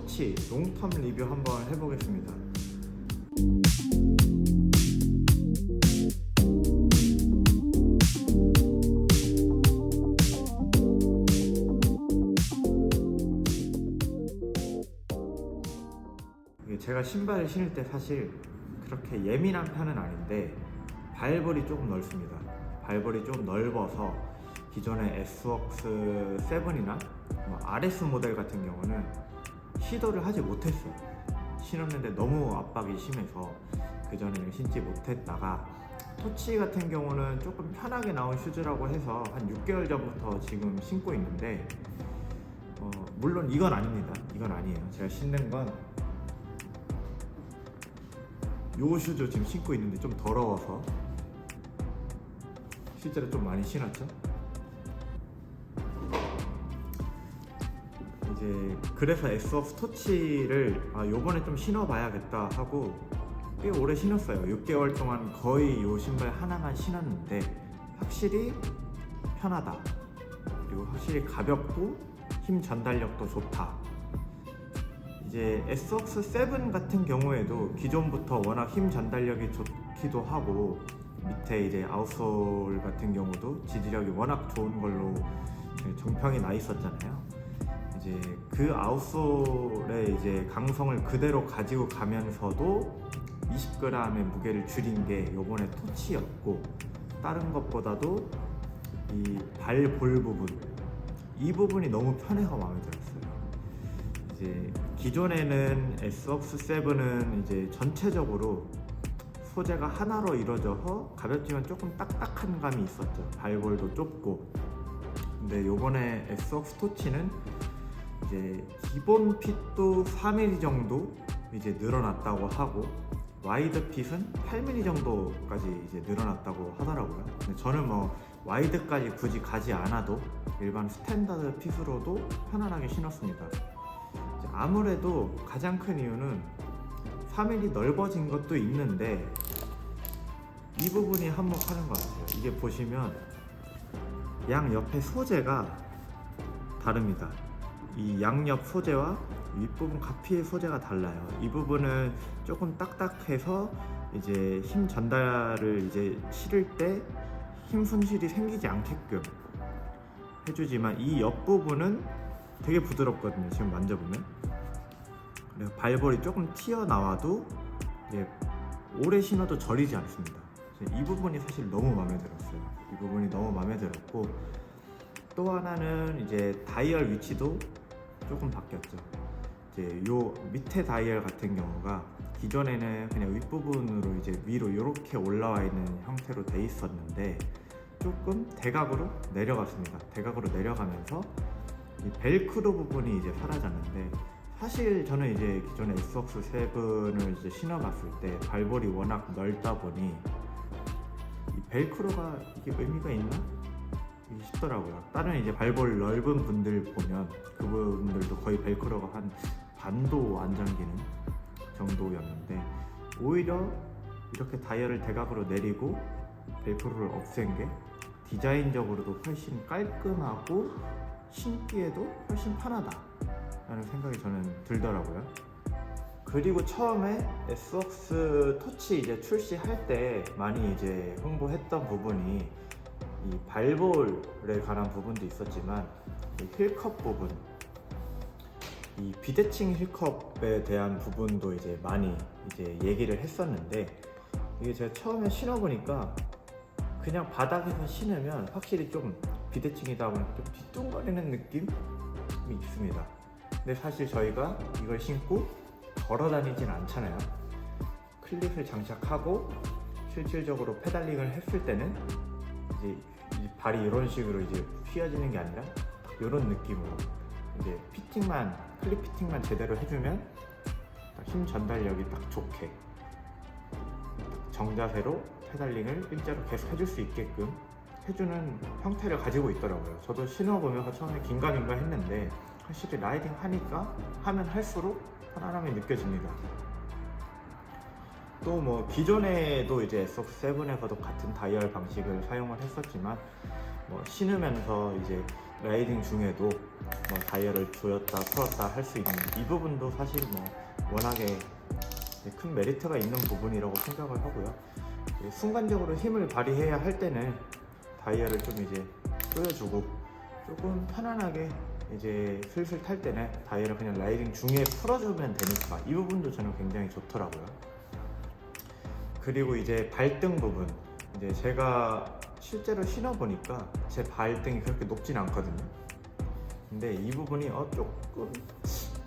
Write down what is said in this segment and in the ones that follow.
토치 롱텀 리뷰 한번 해보겠습니다. 제가 신발을 신을 때 사실 그렇게 예민한 편은 아닌데 발볼이 조금 넓습니다. 발볼이 좀 넓어서 기존의 S웍스 7이나 뭐 RS 모델 같은 경우는 시도를 하지 못했어요. 신었는데 너무 압박이 심해서 그 전에는 신지 못했다가 토치 같은 경우는 조금 편하게 나온 슈즈라고 해서 한 6개월 전부터 지금 신고 있는데 어, 물론 이건 아닙니다. 이건 아니에요. 제가 신는 건 요 슈즈 지금 신고 있는데 좀 더러워서 실제로 좀 많이 신었죠. 이제 그래서 에스웍스 토치를 아 요번에 좀 신어봐야겠다 하고 꽤 오래 신었어요. 6개월 동안 거의 요 신발 하나만 신었는데 확실히 편하다. 그리고 확실히 가볍고 힘 전달력도 좋다. 이제 S웍스 7 같은 경우에도 기존부터 워낙 힘 전달력이 좋기도 하고 밑에 이제 아웃솔 같은 경우도 지지력이 워낙 좋은 걸로 정평이 나 있었잖아요. 이제 그 아웃솔의 이제 강성을 그대로 가지고 가면서도 20g의 무게를 줄인 게 요번에 토치였고 다른 것보다도 이 발 볼 부분 이 부분이 너무 편해서 마음에 들었어요. 이제 기존에는 S웍스 7은 이제 전체적으로 소재가 하나로 이루어져서 가볍지만 조금 딱딱한 감이 있었죠. 발볼도 좁고. 근데 요번에 S웍스 토치는 이제 기본 핏도 4mm 정도 이제 늘어났다고 하고 와이드 핏은 8mm 정도까지 이제 늘어났다고 하더라고요. 근데 저는 뭐 와이드까지 굳이 가지 않아도 일반 스탠다드 핏으로도 편안하게 신었습니다. 아무래도 가장 큰 이유는 3mm 넓어진 것도 있는데 이 부분이 한몫하는 것 같아요. 이게 보시면 양 옆에 소재가 다릅니다. 이 양옆 소재와 윗부분 가피의 소재가 달라요. 이 부분은 조금 딱딱해서 이제 힘 전달을 이제 실을 때 힘 손실이 생기지 않게끔 해주지만 이 옆부분은 되게 부드럽거든요. 지금 만져보면. 그래서 발볼이 조금 튀어나와도 오래 신어도 저리지 않습니다. 이 부분이 사실 너무 마음에 들었어요. 이 부분이 너무 마음에 들었고 또 하나는 이제 다이얼 위치도 조금 바뀌었죠. 이제 요 밑에 다이얼 같은 경우가 기존에는 그냥 윗부분으로 이제 위로 이렇게 올라와 있는 형태로 돼 있었는데 조금 대각으로 내려갔습니다. 대각으로 내려가면서 이 벨크로 부분이 이제 사라졌는데 사실 저는 이제 기존에 S웍스 7을 이제 신어봤을 때 발볼이 워낙 넓다 보니 이 벨크로가 이게 의미가 있나? 싶더라고요. 다른 이제 발볼 넓은 분들 보면 그분들도 거의 벨크로가 한 반도 안 잠기는 정도였는데 오히려 이렇게 다이얼을 대각으로 내리고 벨크로를 없앤 게 디자인적으로도 훨씬 깔끔하고 신기에도 훨씬 편하다 라는 생각이 저는 들더라고요 그리고 처음에 S웍스 터치 이제 출시할 때 많이 이제 홍보했던 부분이 이 발볼에 관한 부분도 있었지만 이 힐컵 부분 이 비대칭 힐컵에 대한 부분도 이제 많이 이제 얘기를 했었는데 이게 제가 처음에 신어보니까 그냥 바닥에서 신으면 확실히 좀 비대칭이다 보니까 좀 뒤뚱거리는 느낌이 있습니다. 근데 사실 저희가 이걸 신고 걸어 다니진 않잖아요. 클릿을 장착하고 실질적으로 페달링을 했을 때는 이제 이 발이 이런 식으로 이제 휘어지는 게 아니라 이런 느낌으로 이제 피팅만 클립 피팅만 제대로 해주면 딱힘 전달력이 딱 좋게 정자세로 페달링을 일자로 계속 해줄 수 있게끔 해주는 형태를 가지고 있더라고요. 저도 신어보면서 처음에 긴가민가 했는데 확실히 라이딩 하니까 하면 할수록 편안함이 느껴집니다. 또 뭐 기존에도 이제 S7에서도 같은 다이얼 방식을 사용을 했었지만 뭐 신으면서 이제 라이딩 중에도 뭐 다이얼을 조였다 풀었다 할 수 있는 이 부분도 사실 뭐 워낙에 큰 메리트가 있는 부분이라고 생각을 하고요. 예, 순간적으로 힘을 발휘해야 할 때는 다이얼을 좀 이제 조여주고 조금 편안하게 이제 슬슬 탈 때는 다이얼을 그냥 라이딩 중에 풀어주면 되니까 이 부분도 저는 굉장히 좋더라고요. 그리고 이제 발등 부분 이제 제가 실제로 신어 보니까 제 발등이 그렇게 높진 않거든요. 근데 이 부분이 어 조금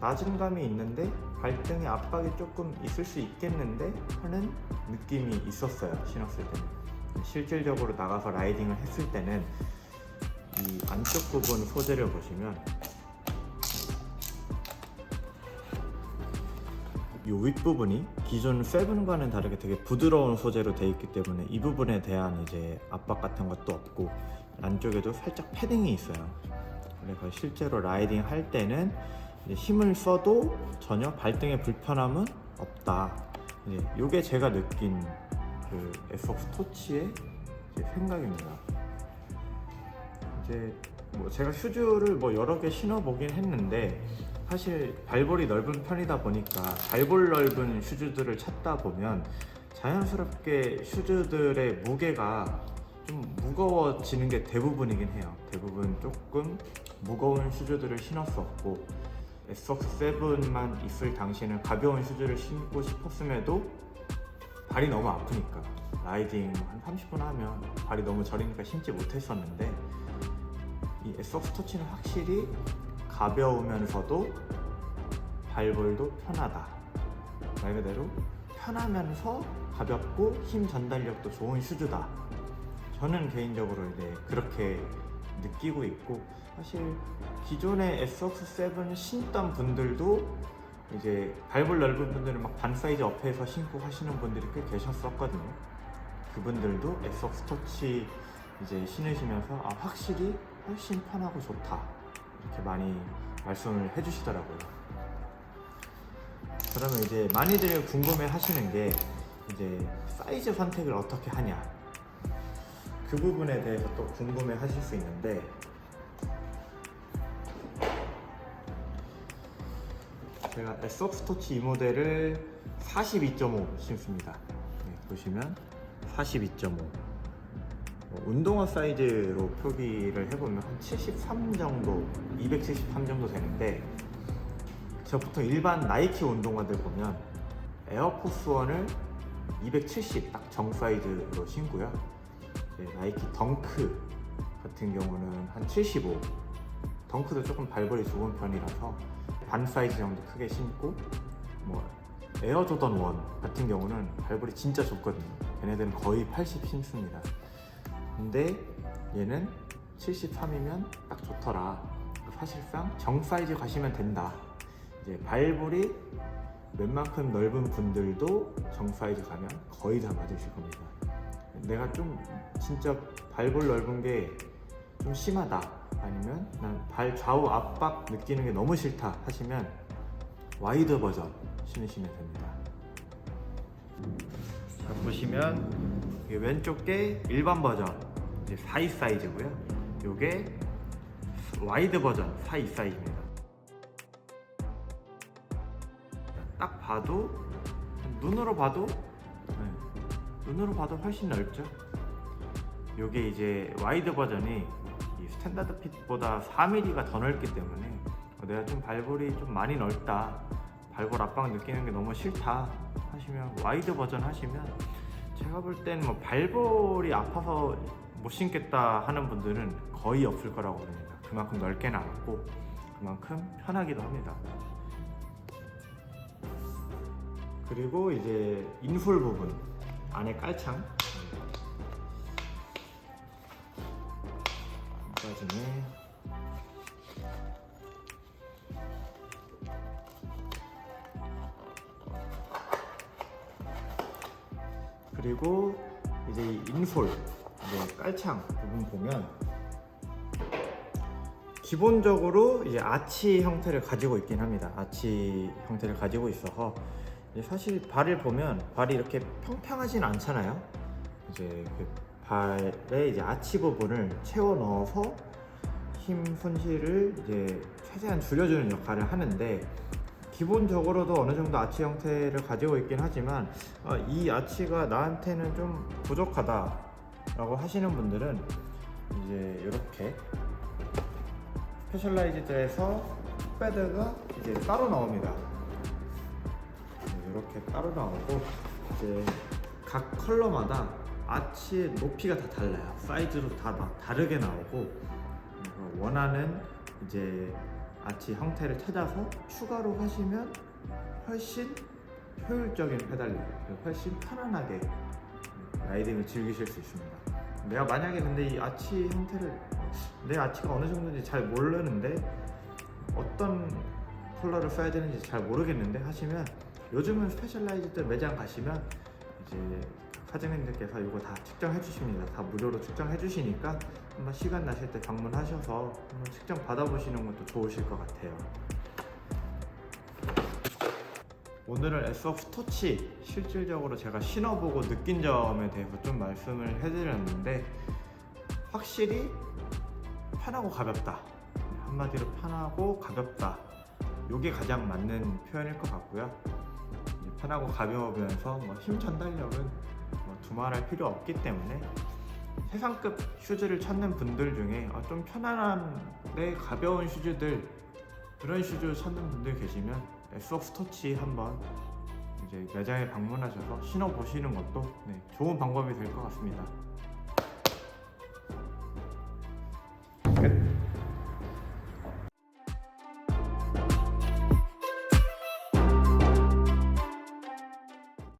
낮은 감이 있는데 발등에 압박이 조금 있을 수 있겠는데 하는 느낌이 있었어요 신었을 때는 실질적으로 나가서 라이딩을 했을 때는 이 안쪽 부분 소재를 보시면 이 윗부분이 기존 세븐과는 다르게 되게 부드러운 소재로 되어 있기 때문에 이 부분에 대한 이제 압박 같은 것도 없고 안쪽에도 살짝 패딩이 있어요. 그래서 실제로 라이딩 할 때는 힘을 써도 전혀 발등에 불편함은 없다. 이제 이게 제가 느낀 그 에스옥스 토치의 생각입니다. 이제 뭐 제가 슈즈를 뭐 여러 개 신어보긴 했는데 사실 발볼이 넓은 편이다 보니까 발볼 넓은 슈즈들을 찾다 보면 자연스럽게 슈즈들의 무게가 좀 무거워지는 게 대부분이긴 해요. 대부분 조금 무거운 슈즈들을 신었었고 에스옥스 7만 있을 당시에는 가벼운 슈즈를 신고 싶었음에도 발이 너무 아프니까 라이딩 한 30분 하면 발이 너무 저리니까 신지 못했었는데 이 에스옥스 토치는 확실히 가벼우면서도 발볼도 편하다. 말 그대로 편하면서 가볍고 힘 전달력도 좋은 슈즈다. 저는 개인적으로 이제 그렇게 느끼고 있고 사실 기존의 에스옥스 7 신던 분들도 이제 발볼 넓은 분들은 막 반 사이즈 업해서 신고 하시는 분들이 꽤 계셨었거든요. 그분들도 에스옥스 토치 이제 신으시면서 아 확실히 훨씬 편하고 좋다 이렇게 많이 말씀을 해주시더라고요. 그러면 이제 많이들 궁금해 하시는 게 이제 사이즈 선택을 어떻게 하냐 그 부분에 대해서 또 궁금해 하실 수 있는데 제가 에스옥스 토치 이 모델을 42.5 신습니다. 네, 보시면 42.5뭐 운동화 사이즈로 표기를 해보면 한 73 정도, 273 정도 되는데 저 보통 일반 나이키 운동화들 보면 에어포스 원을 270 딱 정 사이즈로 신고요. 나이키 덩크 같은 경우는 한 75. 덩크도 조금 발볼이 좋은 편이라서 반 사이즈 정도 크게 신고 뭐 에어 조던 원 같은 경우는 발볼이 진짜 좋거든요. 걔네들은 거의 80 신습니다. 근데 얘는 73이면 딱 좋더라. 사실상 정 사이즈 가시면 된다. 이제 발볼이 웬만큼 넓은 분들도 정 사이즈 가면 거의 다 맞으실 겁니다. 내가 좀 진짜 발볼 넓은 게 좀 심하다. 아니면 난 발 좌우 압박 느끼는 게 너무 싫다 하시면 와이드 버전 신으시면 됩니다. 자, 보시면 왼쪽 게 일반 버전 이제 42 사이즈고요. 요게 와이드 버전 42 사이즈입니다. 딱 봐도 눈으로 봐도 네, 눈으로 봐도 훨씬 넓죠. 요게 이제 와이드 버전이 이 스탠다드 핏보다 4mm가 더 넓기 때문에 어, 내가 좀 발볼이 좀 많이 넓다 발볼 압박 느끼는 게 너무 싫다 하시면 와이드 버전 하시면 제가 볼땐뭐 발볼이 아파서 못 신겠다 하는 분들은 거의 없을 거라고 봅니다. 그만큼 넓게 나왔고 그만큼 편하기도 합니다. 그리고 이제 인솔 부분 안에 깔창. 여기까지는 그리고 이제 이 인솔 이제 깔창 부분 보면 기본적으로 이제 아치 형태를 가지고 있긴 합니다. 아치 형태를 가지고 있어서 사실 발을 보면 발이 이렇게 평평하진 않잖아요. 이제 그 발에 이제 아치 부분을 채워 넣어서 힘 손실을 이제 최대한 줄여주는 역할을 하는데 기본적으로도 어느 정도 아치 형태를 가지고 있긴 하지만 아, 이 아치가 나한테는 좀 부족하다라고 하시는 분들은 이제 이렇게 스페셜라이즈드에서 풋베드가 이제 따로 나옵니다. 이렇게 따로 나오고 이제 각 컬러마다 아치의 높이가 다 달라요. 사이즈도 다 나- 다르게 나오고 원하는 이제 아치 형태를 찾아서 추가로 하시면 훨씬 효율적인 페달링, 훨씬 편안하게 라이딩을 즐기실 수 있습니다. 내가 만약에 근데 이 아치 형태를 내 아치가 어느 정도인지 잘 모르는데 어떤 컬러를 써야 되는지 잘 모르겠는데 하시면 요즘은 스페셜라이즈드 매장 가시면 이제 사장님들께서 이거 다 측정해 주십니다. 다 무료로 측정해 주시니까 한번 시간 나실 때 방문하셔서 한번 측정 받아보시는 것도 좋으실 것 같아요. 오늘은 에스오프 토치 실질적으로 제가 신어보고 느낀 점에 대해서 좀 말씀을 해드렸는데 확실히 편하고 가볍다 한마디로 편하고 가볍다 이게 가장 맞는 표현일 것 같고요 이제 편하고 가벼우면서 뭐 힘 전달력은 뭐 두말할 필요 없기 때문에 세상급 슈즈를 찾는 분들 중에 아, 좀 편안한데 가벼운 슈즈들 그런 슈즈 찾는 분들 계시면 에스옥스 터치 한번 이제 매장에 방문하셔서 신어 보시는 것도 네, 좋은 방법이 될 것 같습니다.